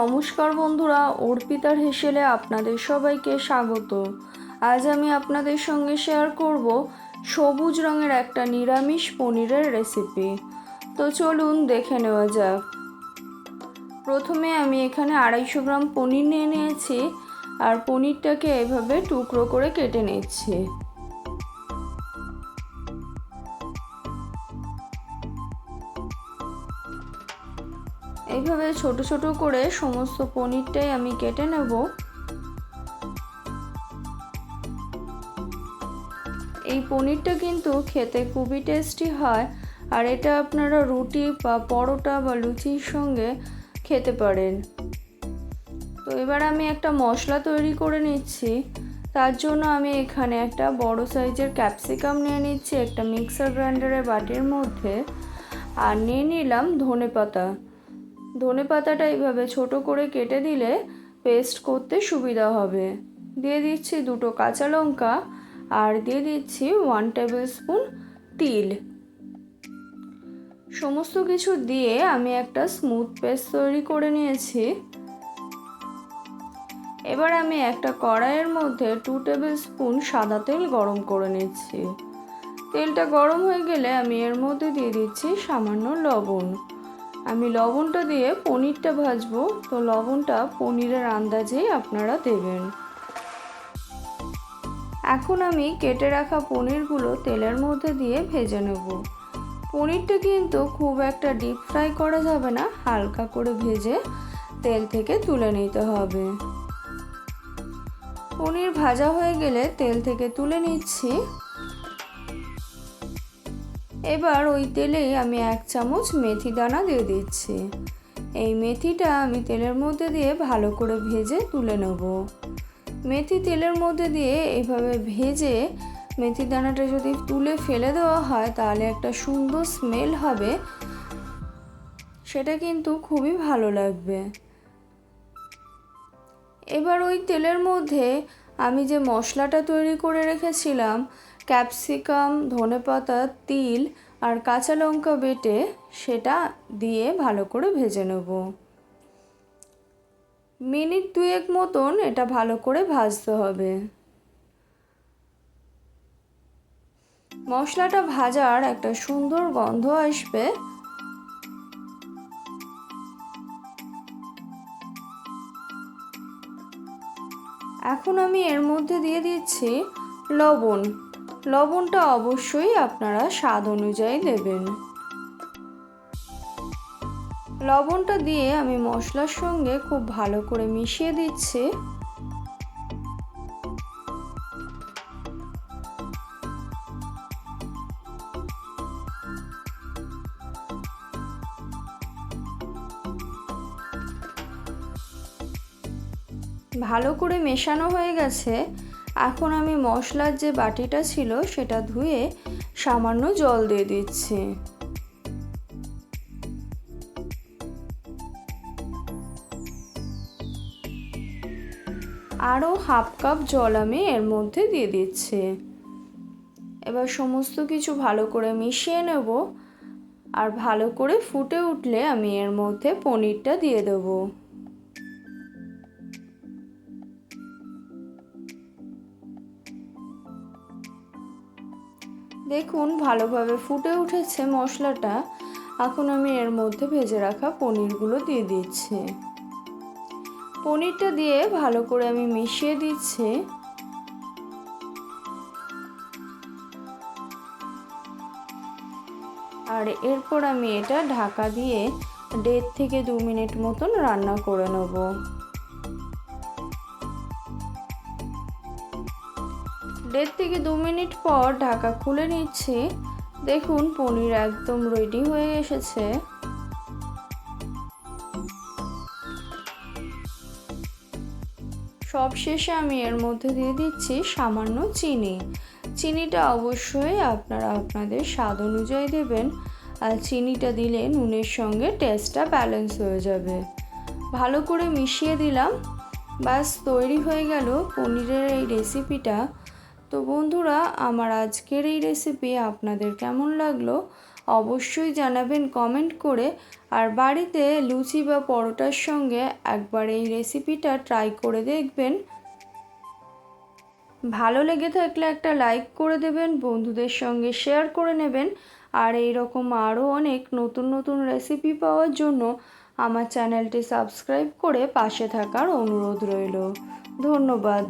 নমস্কার বন্ধুরা, অর্পিতার হেসেলে আপনাদের সবাইকে স্বাগত। আজ আমি আপনাদের সঙ্গে শেয়ার করব সবুজ রঙের একটা নিরামিষ পনিরের রেসিপি তো চলুন দেখে নেওয়া যাক। প্রথমে আমি এখানে আড়াইশো গ্রাম পনির নিয়ে নিয়েছি, আর পনিরটাকে এভাবে টুকরো করে কেটে নিচ্ছি। এইভাবে ছোট ছোট করে সমস্ত পনিরটাই আমি কেটে নেব। এই পনিরটা কিন্তু খেতে খুবই টেস্টি হয়, আর এটা আপনারা রুটি বা পরোটা বা লুচির সঙ্গে খেতে পারেন। তো এবার আমি একটা মশলা তৈরি করে নিচ্ছি। তার জন্য আমি এখানে একটা বড় সাইজের ক্যাপসিকাম নিয়ে নিচ্ছি, একটা মিক্সার গ্রাইন্ডারের বাটির মধ্যে, আর নিয়ে নিলাম ধনে পাতা ধনে পাতাটা এইভাবে ছোট করে কেটে দিলে পেস্ট করতে সুবিধা হবে। দিয়ে দিচ্ছি দুটো কাঁচা লঙ্কা আর দিয়ে দিচ্ছি ওয়ান টেবিল স্পুন তিল। সমস্ত কিছু দিয়ে আমি একটা স্মুথ পেস্ট তৈরি করে নিয়েছি। এবার আমি একটা কড়াইয়ের মধ্যে টু টেবিল স্পুন সাদা তেল গরম করে নিচ্ছি। তেলটা গরম হয়ে গেলে আমি এর মধ্যে দিয়ে দিচ্ছি সামান্য লবণ। আমি লবণটা দিয়ে পনিরটা ভাজবো। তো লবণটা পনিরের আন্দাজেই আপনারা দেবেন। এখন আমি কেটে রাখা পনিরগুলো তেলের মধ্যে দিয়ে ভেজে নেব। পনিরটা কিন্তু খুব একটা ডিপ ফ্রাই করা যাবে না, হালকা করে ভেজে তেল থেকে তুলে নিতে হবে। পনির ভাজা হয়ে গেলে তেল থেকে তুলে নিচ্ছি। এবার ওই তেলেই আমি এক চামচ মেথি দানা দিয়ে দিচ্ছি। এই মেথিটা আমি তেলের মধ্যে দিয়ে ভালো করে ভেজে তুলে নেব। মেথি তেলের মধ্যে দিয়ে এভাবে ভেজে মেথি দানাটা যদি তুলে ফেলে দেওয়া হয়, তাহলে একটা সুন্দর স্মেল হবে। সেটা কিন্তু খুবই ভালো লাগবে। এবার ওই তেলের মধ্যে আমি যে মশলাটা তৈরি করে রেখেছিলাম, ক্যাপসিকাম, ধনেপাতা, তিল আর কাঁচা লঙ্কা বেটে সেটা দিয়ে ভালো করে ভেজে নেব। মিনিট দুয়েক মতন এটা ভালো করে ভাজতে হবে। মশলাটা ভাজার একটা সুন্দর গন্ধ আসবে এখন আমি এর মধ্যে দিয়ে দিচ্ছি লবণ। লবণটা অবশ্যই আপনারা স্বাদ অনুযায়ী দেবেন। লবণটা দিয়ে আমি মশলার সঙ্গে খুব ভালো করে মিশিয়ে দিচ্ছি। ভালো করে মেশানো হয়ে গেছে। এখন আমি মশলার যে বাটিটা ছিল, সেটা ধুয়ে সামান্য জল দিয়ে দিচ্ছি। আরও হাফ কাপ জল আমি এর মধ্যে দিয়ে দিচ্ছি। এবার সমস্ত কিছু ভালো করে মিশিয়ে নেব। আর ভালো করে ফুটে উঠলে আমি এর মধ্যে পনিরটা দিয়ে দেবো। দেখুন, ভালোভাবে ফুটে উঠেছে মশলাটা। এখন আমি এর মধ্যে ভেজে রাখা পনিরগুলো দিয়ে দিচ্ছি। পনিরটা দিয়ে ভালো করে আমি মিশিয়ে দিচ্ছি। আর এরপর আমি এটা ঢাকা দিয়ে দেড় থেকে দু মিনিট মতন রান্না করে নেব। দেড় থেকে দু মিনিট পর ঢাকা খুলে নিচ্ছি। দেখুন, পনির একদম রেডি হয়ে এসেছে। সব শেষে আমি এর মধ্যে দিয়ে দিচ্ছি সামান্য চিনি। চিনিটা অবশ্যই আপনারা আপনাদের স্বাদ অনুযায়ী দেবেন। আর চিনিটা দিলে নুনের সঙ্গে টেস্টটা ব্যালেন্স হয়ে যাবে। ভালো করে মিশিয়ে দিলাম। বাস তৈরি হয়ে গেল পনিরের এই রেসিপিটা তো বন্ধুরা, আমার আজকের এই রেসিপি আপনাদের কেমন লাগল অবশ্যই জানাবেন কমেন্ট করে। আর বাড়িতে লুচি বা পরোটার সঙ্গে একবার এই রেসিপিটা ট্রাই করে দেখবেন। ভালো লেগে থাকলে একটা লাইক করে দেবেন, বন্ধুদের সঙ্গে শেয়ার করে নেবেন। আর এই রকম আরও অনেক নতুন নতুন রেসিপি পাওয়ার জন্য আমার চ্যানেলটি সাবস্ক্রাইব করে পাশে থাকার অনুরোধ রইল। ধন্যবাদ।